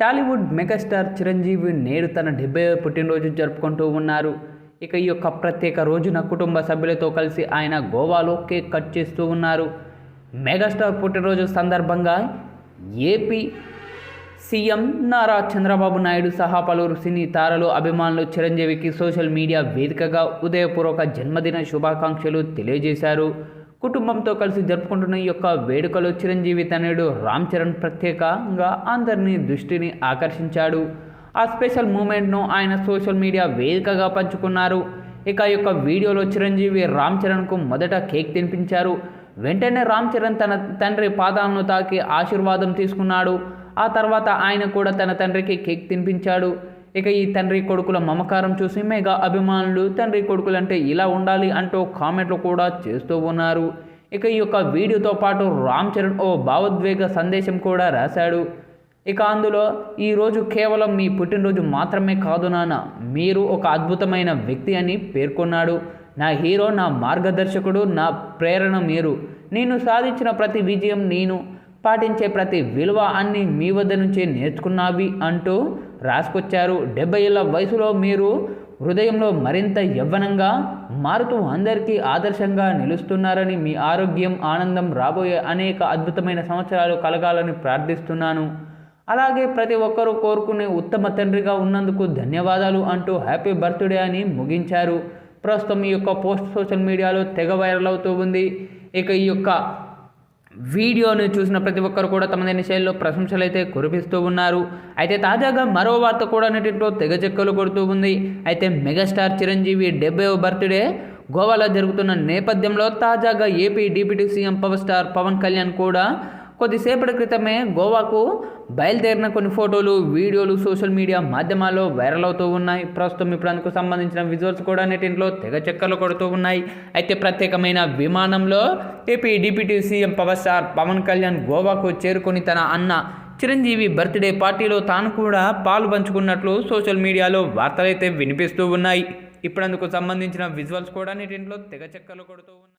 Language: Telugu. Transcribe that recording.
టాలీవుడ్ మెగాస్టార్ చిరంజీవి నేడు తన డెబ్బై పుట్టినరోజు జరుపుకుంటూ ఉన్నారు. ఇక ఈ యొక్క ప్రత్యేక రోజున కుటుంబ సభ్యులతో కలిసి ఆయన గోవాలో కేక్ కట్ చేస్తూ ఉన్నారు. మెగాస్టార్ పుట్టినరోజు సందర్భంగా ఏపీ సీఎం నారా చంద్రబాబు నాయుడు సహా పలువురు సినీ తారలు అభిమానులు చిరంజీవికి సోషల్ మీడియా వేదికగా ఉదయపూర్వక జన్మదిన శుభాకాంక్షలు తెలియజేశారు. కుటుంబంతో కలిసి జరుపుకుంటున్న ఈ యొక్క వేడుకలో చిరంజీవి తనయుడు రామ్ చరణ్ ప్రత్యేకంగా అందరినీ దృష్టిని ఆకర్షించాడు. ఆ స్పెషల్ మూమెంట్ను ఆయన సోషల్ మీడియా వేదికగా పంచుకున్నారు. ఇక యొక్క వీడియోలో చిరంజీవి రామ్ చరణ్కు మొదట కేక్ తినిపించారు. వెంటనే రామ్ చరణ్ తన తండ్రి పాదాలను తాకి ఆశీర్వాదం తీసుకున్నాడు. ఆ తర్వాత ఆయన కూడా తన తండ్రికి కేక్ తినిపించాడు. ఇక ఈ తండ్రి కొడుకుల మమకారం చూసి మెగా అభిమానులు తండ్రి కొడుకులంటే ఇలా ఉండాలి అంటూ కామెంట్లు కూడా చేస్తూ ఉన్నారు. ఇక ఈ యొక్క వీడియోతో పాటు రామ్ చరణ్ ఓ భావోద్వేగ సందేశం కూడా రాశాడు. ఇక అందులో ఈరోజు కేవలం మీ పుట్టినరోజు మాత్రమే కాదు నాన్న మీరు ఒక అద్భుతమైన వ్యక్తి అని పేర్కొన్నాడు. నా హీరో నా మార్గదర్శకుడు నా ప్రేరణ మీరు. నేను సాధించిన ప్రతి విజయం నేను పాటించే ప్రతి విలువ అన్ని మీ వద్ద నుంచే నేర్చుకున్నావి అంటూ రాసుకొచ్చారు. డెబ్బై ఏళ్ళ వయసులో మీరు హృదయంలో మరింత యవ్వనంగా మారుతూ అందరికీ ఆదర్శంగా నిలుస్తున్నారని మీ ఆరోగ్యం ఆనందం రాబోయే అనేక అద్భుతమైన సంవత్సరాలు కలగాలని ప్రార్థిస్తున్నాను. అలాగే ప్రతి ఒక్కరూ కోరుకునే ఉత్తమ తండ్రిగా ఉన్నందుకు ధన్యవాదాలు అంటూ హ్యాపీ బర్త్డే అని ముగించారు. ప్రస్తుతం ఈ యొక్క పోస్ట్ సోషల్ మీడియాలో తెగ వైరల్ అవుతూ ఉంది. ఇక ఈ యొక్క వీడియోను చూసిన ప్రతి ఒక్కరు కూడా తమదైన శైలిలో ప్రశంసలు అయితే కురిపిస్తూ ఉన్నారు. అయితే తాజాగా మరో వార్త కూడా నెటింట్లో తెగ చెక్కలు కొడుతూ ఉంది. అయితే మెగాస్టార్ చిరంజీవి డెబ్బై బర్త్డే గోవాలో జరుగుతున్న నేపథ్యంలో తాజాగా AP deputy CM power star Pawan Kalyan కూడా కొద్దిసేపటి క్రితమే గోవాకు బయలుదేరిన కొన్ని ఫోటోలు వీడియోలు సోషల్ మీడియా మాధ్యమాల్లో వైరల్ అవుతూ ఉన్నాయి. ప్రస్తుతం ఇప్పుడు అందుకు సంబంధించిన విజువల్స్ కూడా నెటింట్లో తెగ చెక్కలు కొడుతూ ఉన్నాయి. అయితే ప్రత్యేకమైన విమానంలో AP deputy CM power star Pawan Kalyan గోవాకు చేరుకొని తన అన్న చిరంజీవి బర్త్డే పార్టీలో తాను కూడా పాలు పంచుకున్నట్లు సోషల్ మీడియాలో వార్తలైతే వినిపిస్తూ ఉన్నాయి. ఇప్పుడు అందుకు సంబంధించిన విజువల్స్ కూడా నెటింట్లో తెగ చెక్కలు కొడుతూ ఉన్నాయి.